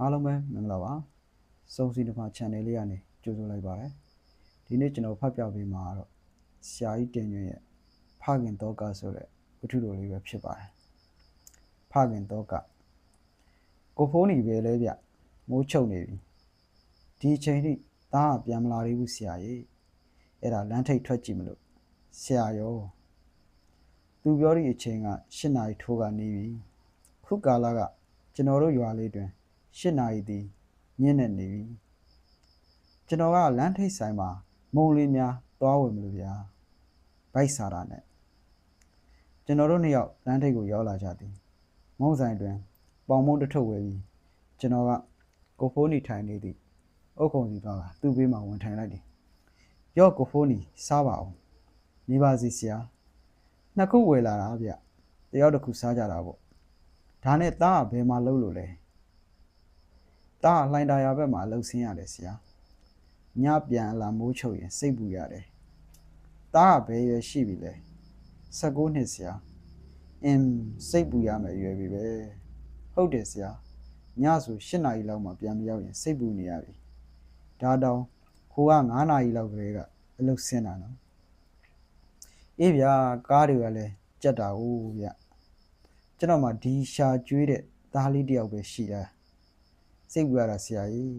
အားလုံးပဲမင်္ဂလာပါစုံစီတစ်ပါ channel လေးကနေကြိုဆိုလိုက်ပါတယ်ဒီနေ့ကျွန်တော်ဖတ်ပြပေးမှာကတော့ဆရာကြီးတင်ညွန့်ရဲ့ဖခင်တော့ကဆိုတဲ့ဝတ္ထုတော်လေးပဲဖြစ်ပါတယ်ဖခင်တော့ကကိုဖိုးနေပဲလဲဗျမိုးချုပ်နေပြီဒီအချိန်ထိသားကပြန်မလာသေးဘူးဆရာကြီးအဲ့ဒါလမ်းထိပ်ထွက်ကြည့်မလို့ဆရာရောသူပြောတဲ့အချိန်က၈နာရီထိုးကနေပြီခုကာလကကျွန်တော်တို့ရွာလေးတွင် ၈နာရီသည်ညနေနေပြီကျွန်တော်ကလမ်းထိပ်ဆိုင်မှာမုံလေးများသွားဝင်မလို့ဗျာဗိုက်စားတာနဲ့ကျွန်တော်တို့နှစ်ယောက်လမ်းထိပ်ကိုရောက်လာကြသည်မုံဆိုင်တွင်ပေါင်မုံတစ်ထုပ်ဝယ်ပြီးကျွန်တော်ကကိုဖိုးနီထိုင်နေသည့်အုတ်ခုံစီသွားကသူ့ဘေးမှာဝင်ထိုင်လိုက်တယ်ရော့ကိုဖိုးနီစားပါအောင်နေပါစီဆရာနှစ်ခုဝယ်လာတာဗျတယောက်တစ်ခုစားကြတာပေါ့ဒါနဲ့သားကဘယ်မှာလှုပ်လို့လဲ သားကလှိုင်တာယာဘက်မှာလှုပ်ဆင်းရတယ်ဆရာညပြန်အလာမိုးချုပ်ရင်စိတ်ပူရတယ်သားကဘယ်ရွယ်ရှိပြီလဲ16နှစ်ဆရာအင်းစိတ်ပူရမယ်ရွယ်ပြီပဲဟုတ်တယ်ဆရာညဆို8နာရီလောက်မှပြန်မရောက်ရင်စိတ်ပူနေရပြီဒါတောင်ခိုးက9နာရီလောက်ကလေးကအလုပ်ဆင်းတာနော်အေးဗျာကားတွေကလည်းကြက်တာဟုတ်ဗျကျွန်တော်မှဒီရှာကျွေးတဲ့သားလေးတယောက်ပဲရှိတာ စိတ်ပူရတာဆရာကြီး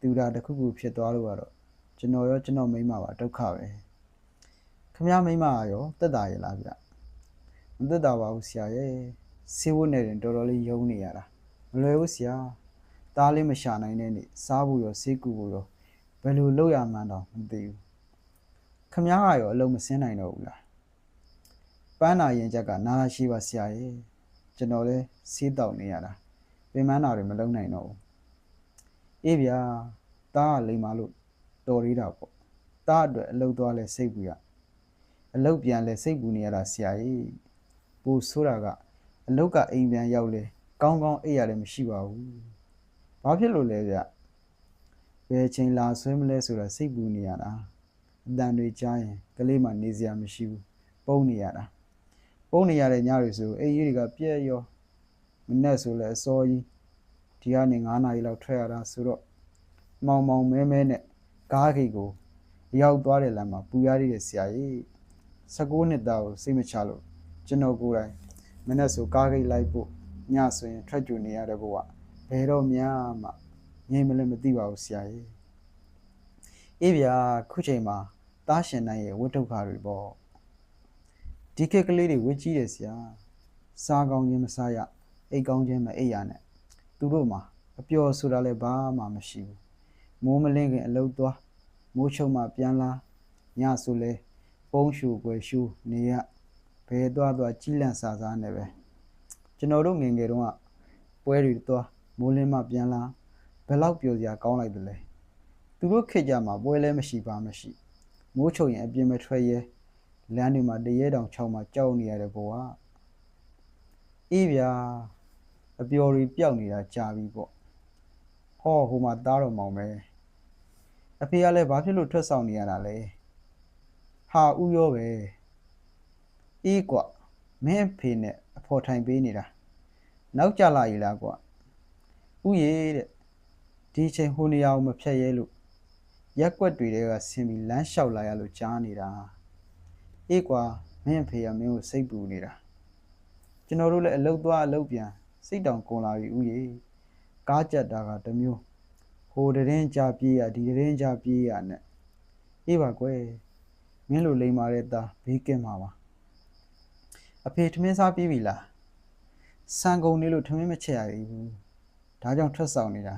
သူတာတစ်ခုခုဖြစ်သွားလို့ကတော့ကျွန်တော်ရောကျွန်တော်မိန်းမပါဒုက္ခပဲခမရမိန်းမရောတက်တာရဲ့လားဗျမတက်တာပါဘူးဆရာရဲ့ဆေးဝတ်နေတယ်တော်တော်လေးယုံနေရတာမလွယ်ဘူးဆရာသားလေးမရှာနိုင်တဲ့နေ့စားဖို့ရောဆေးကူဖို့ရောဘယ်လိုလုပ်ရမှန်းတော့မသိဘူးခမရကရောအလုံးမစင်းနိုင်တော့ဘူးလားပန်းနာရင်ချက်ကနာလာရှိပါဆရာရဲ့ကျွန်တော်လဲဆေးတောက်နေရတာပင်မနာတွေမလုံနိုင်တော့ဘူး အေးဗျာတားကလိမ်မာလို့တော်သေးတာပေါ့တားအတွက်အလုတ်သွားလဲစိတ်ပူရအလုတ်ပြန်လဲစိတ်ပူနေရတာဆရာကြီးပူဆိုးတာကအလုတ်ကအိမ်ပြန်ရောက်လဲကောင်းကောင်းအိပ်ရလည်းမရှိပါဘူးဘာဖြစ်လို့လဲဗျဘယ်ချိန်လာဆွဲမလဲဆိုတာစိတ်ပူနေရတာအတန်တွေကြားရင်ကလေးမှနေစရာမရှိဘူးပုံနေရတာပုံနေရတဲ့ညတွေဆိုအိမ်ကြီးတွေကပြက်ရောမနဲ့ဆိုလဲအစောကြီး ဒီကနေ9နာရီလောက်ထွက်ရတာဆိုတော့မောင်မောင်မဲမဲနဲ့ကားခိတ်ကိုရောက်သွားတဲ့လမ်းမှာပူရရတဲ့ဆရာကြီး16နှစ်သားကိုစိတ်မချလို့ကျွန်တော်ကိုယ်တိုင်မနဲ့ဆိုကားခိတ်လိုက်ဖို့ညဆိုရင်ထွက်ကြနေရတဲ့ဘဝဘယ်တော့မှမှငြိမ်မလဲမသိပါဘူးဆရာကြီးအေးဗျာခုချိန်မှာတားရှင်နိုင်ရဲ့ဝိတုခါတွေပေါ့ဒီကက်ကလေးတွေဝစ်ကြီးတယ်ဆရာစားကောင်းခြင်းမစားရအိတ်ကောင်းခြင်းမအိတ်ရနဲ့ သူတို့မှာအပျော်ဆိုတာလည်းဘာမှမရှိဘူးမိုးမလင်းခင်အလုတ်သွားမိုးချုံမှပြန်လာညဆိုလဲပုံးရှူွယ်ရှူနေရဘယ်သွားသွားကြီးလန့်စားစားနေပဲကျွန်တော်တို့ငယ်ငယ်တုန်းကပွဲတွေသွားမိုးလင်းမှပြန်လာဘယ်လောက်ပျော်စရာကောင်းလိုက်တယ်လဲသူတို့ခေတ်ကြမှာပွဲလဲမရှိပါမရှိမိုးချုံရင်အပြင်မထွက်ရဲလမ်းတွေမှာတရဲတောင်ချောင်းမှာကြောက်နေရတဲ့ဘဝအေးဗျာ အပျော်တွေပျောက်နေတာကြာပြီပေါ့ဟောဟိုမှာသားတော်မောင်ပဲအဖေကလည်းဘာဖြစ်လို့ထွက်ဆောင်နေရတာလဲဟာဥရောပဲအေးကွမင်းဖေနဲ့အဖော်ထိုင်ပေးနေတာနောက်ကြလာရည်လားကွဥယေတဲ့ဒီချိန်ဟိုနေရာကိုမဖြတ်ရဲလို့ရက်ွက်တွေကဆင်းပြီးလမ်းလျှောက်လာရလို့ကြားနေတာအေးကွာမင်းဖေကမင်းကိုစိတ်ပူနေတာကျွန်တော်တို့လည်းအလုတ်သွားအလုတ်ပြန် စိတ်တောင်ကုန်လာပြီဥယေကားကြက်တာကတမျိုးဟိုတရင်ကြပြေးရဒီတရင်ကြပြေးရနဲ့အေးပါကွယ်မင်းလိုလိမ်မာတဲ့သားဘေးကင်းမှာပါအဖေထမင်းစားပြေးပြီလားစံကုန်နေလို့ထမင်းမချက်ရဘူးဒါကြောင့်ထွက်ဆောင်နေတာ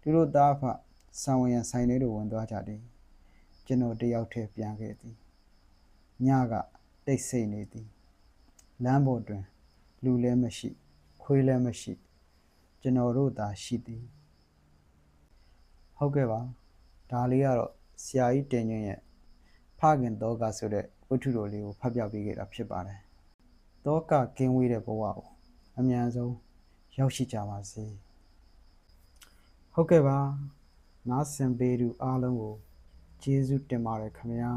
သူတို့သားဖစံဝင်ရဆိုင်လေးတို့ဝင်သွားကြတယ်ကျွန်တော်တယောက်တည်းပြန်ခဲ့သည်ညကတိတ်ဆိတ်နေသည်လမ်းပေါ်တွင်လူလည်းမရှိ ခွေးလည်းမရှိကျွန်တော်တို့သာရှိသည်ဟုတ်ကဲ့ပါဒါလေးကတော့ဆရာကြီးတင်ညွန့်ရဲ့ဖခင်တော့ကဆိုတဲ့ဝတ္ထုတော်လေးကိုဖတ်ပြပေးခဲ့တာဖြစ်ပါတယ်တော့ကကင်းဝေးတဲ့ဘဝကိုအမြန်ဆုံးရောက်ရှိကြပါစေဟုတ်ကဲ့ပါနားဆင်ပေးသူအားလုံးကိုကျေးဇူးတင်ပါတယ်ခင်ဗျာ